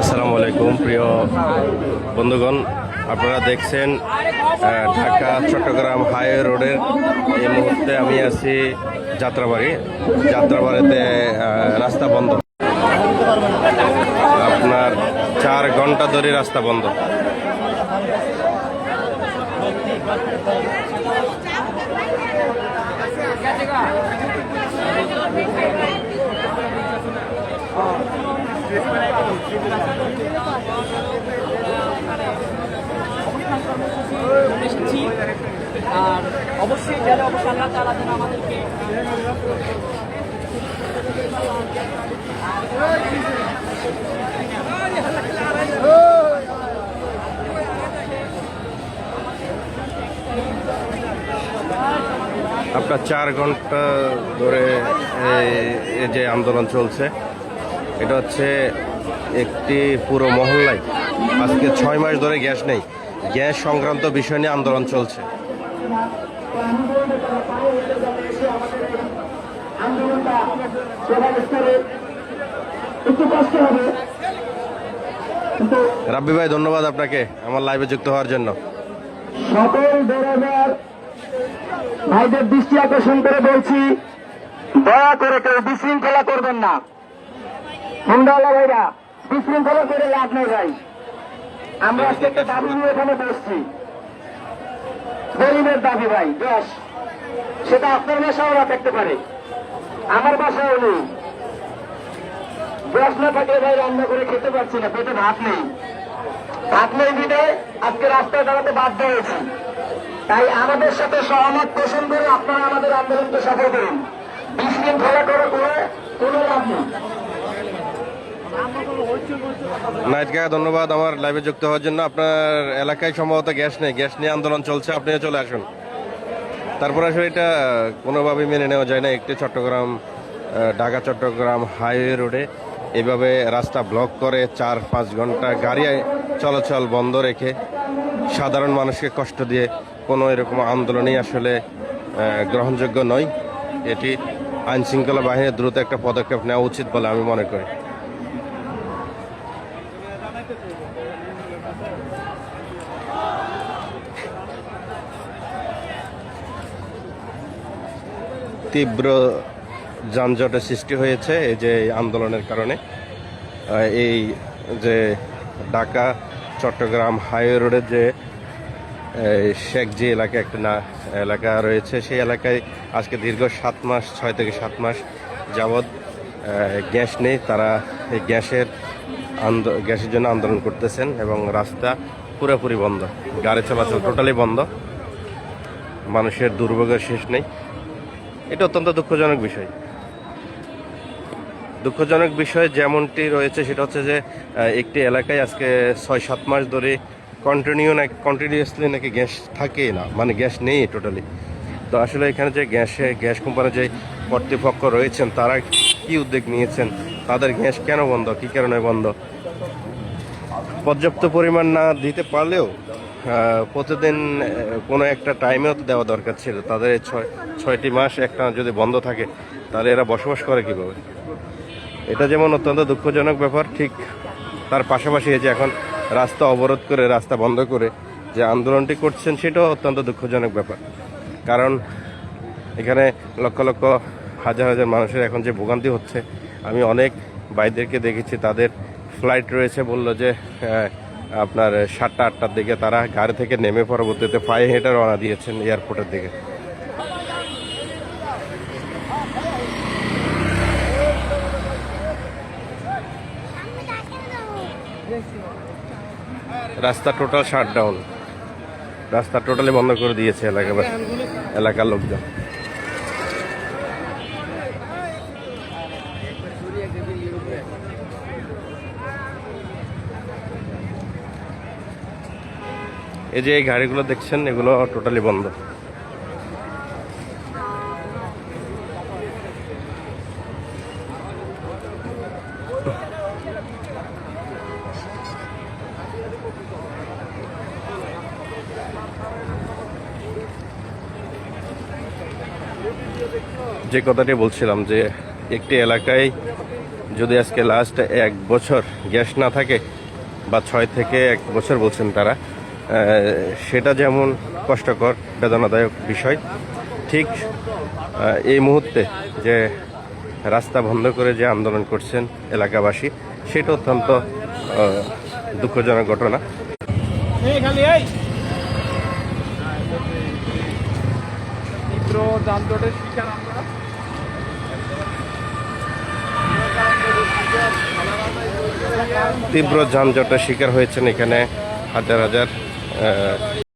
আসসালামু আলাইকুম, প্রিয় বন্ধুগণ। আপনারা দেখছেন ঢাকা চট্টগ্রাম হাইওয়ে রোডের এই মুহূর্তে আমি আছি যাত্রাবাড়ি। যাত্রাবাড়িতে রাস্তা বন্ধ। আপনার চার ঘণ্টা ধরে রাস্তা বন্ধ। আর অবশ্যই আল্লাহ তালা যেন আমাদেরকে আপনার চার ঘণ্টা ধরে এই যে আন্দোলন চলছে এটা হচ্ছে একটি পুরো মহল্লায় আজকে ছয় মাস ধরে গ্যাস নেই। গ্যাস সংক্রান্ত বিষয় নিয়ে আন্দোলন চলছে। রাব্বি ভাই, ধন্যবাদ আপনাকে আমার লাইভে যুক্ত হওয়ার জন্য। সকল বেরোজার ভাইদের দৃষ্টি আকর্ষণ করে বলছি, দয়া করে কেউ বিশৃঙ্খলা করবেন না। হুন্ডাওয়ালা ভাইরা, বিশৃঙ্খলা করে লাভ নেই ভাই। আমরা আজকে একটা দাবি নিয়ে এখানে বসছি। গরিবের দাবি ভাই বেশ সেটা আপনার বাসাও না থাকতে পারে। আমার বাসাও নেই। গ্যাস না থাকলে ভাই রান্না করে খেতে পারছি না, পেটে ভাত নেই। ভাত নেই বিদায় আজকে রাস্তায় দাঁড়াতে বাধ্য হয়েছি। তাই আমাদের সাথে সহমত পোষণ করে আপনারা আমাদের আন্দোলনকে সফল করুন। বিশৃঙ্খলা করে কোনো লাভ নেই। নাইট ধন্যবাদ। আমার লাইভে যুক্ত হওয়ার জন্য। আপনার এলাকায় সম্ভবত গ্যাস নেই। গ্যাস নিয়ে আন্দোলন চলছে। আপনিও চলে আসুন। তারপর আসলে এটা কোনোভাবেই মেনে নেওয়া যায় না। একটি চট্টগ্রাম ঢাকা চট্টগ্রাম হাইওয়ে রোডে এভাবে রাস্তা ব্লক করে চার, পাঁচ ঘণ্টা গাড়ি চলাচল বন্ধ রেখে সাধারণ মানুষকে কষ্ট দিয়ে কোনো এরকম আন্দোলনই আসলে গ্রহণযোগ্য নয়। এটি আইনশৃঙ্খলা বাহিনীর দ্রুত একটা পদক্ষেপ নেওয়া উচিত বলে আমি মনে করি। তীব্র যানজটের সৃষ্টি হয়েছে এই যে আন্দোলনের কারণে। এই যে ঢাকা, চট্টগ্রাম হাইওয়ে রোডের যে, এই শেখজি এলাকা একটা না, এলাকা রয়েছে, সেই এলাকায় আজকে দীর্ঘ সাত মাস, ছয় থেকে সাত মাস যাবৎ গ্যাস নেই। তারা এই গ্যাসের গ্যাসের জন্য আন্দোলন করতেছেন এবং রাস্তা পুরোপুরি বন্ধ। গাড়ি চলাচল টোটালি বন্ধ। মানুষের দুর্ভোগের শেষ নেই। এটা অত্যন্ত দুঃখজনক বিষয়। দুঃখজনক বিষয় যেমনটি রয়েছে, সেটা হচ্ছে যে একটি এলাকায় আজকে ছয়, সাত মাস ধরে কন্টিনিউ না কন্টিনিউয়াসলি নাকি গ্যাস থাকে না মানে গ্যাস নেই টোটালি তো আসলে এখানে যে গ্যাসে, গ্যাস কোম্পানির যে কর্তৃপক্ষ রয়েছেন, তারা কি উদ্যোগ নিয়েছেন, তাদের গ্যাস কেন বন্ধ, কি কারণে বন্ধ? পর্যাপ্ত পরিমাণ না দিতে পারলেও প্রতিদিন কোনো একটা টাইমেও তো দেওয়া দরকার ছিল। তাদের ছয়, ছয়টি মাস একটা যদি বন্ধ থাকে, তাহলে এরা বসবাস করে কীভাবে? এটা যেমন অত্যন্ত দুঃখজনক ব্যাপার, ঠিক তার পাশাপাশি যে এখন রাস্তা অবরোধ করে, রাস্তা বন্ধ করে যে আন্দোলনটি করছেন, সেটাও অত্যন্ত দুঃখজনক ব্যাপার। কারণ এখানে লক্ষ লক্ষ হাজার হাজার মানুষের এখন যে ভোগান্তি হচ্ছে, আমি অনেক ভাইদেরকে দেখেছি, তাদের ফ্লাইট রয়েছে, বলল যে আপনার সাতটা, আটটার দিকে তারা গাড়ি থেকে নেমে পরবর্তীতে পায়ে হেঁটে রওনা দিয়েছেন এয়ারপোর্টের দিকে। রাস্তা টোটাল শাটডাউন রাস্তা টোটালি বন্ধ করে দিয়েছে এলাকা এলাকার লোকজন। এই যে এই গাড়িগুলো দেখছেন, এগুলো টোটালি বন্ধ। যে কথাটি বলছিলাম যে, একটি এলাকায় যদি আজকে লাস্ট এক বছর গ্যাস না থাকে, বা ছয় থেকে এক বছর বলছেন তারা সেটা যেমন কষ্টকর বেদনাদায়ক বিষয় ঠিক এই মুহূর্তে যে রাস্তা বন্ধ করে যে আন্দোলন করছেন এলাকাবাসী সেটা অত্যন্ত দুঃখজনক ঘটনা। তীব্র যানজটের শিকার আমরা। তীব্র যানজটের শিকার হয়েছেন এখানে হাজার হাজার 呃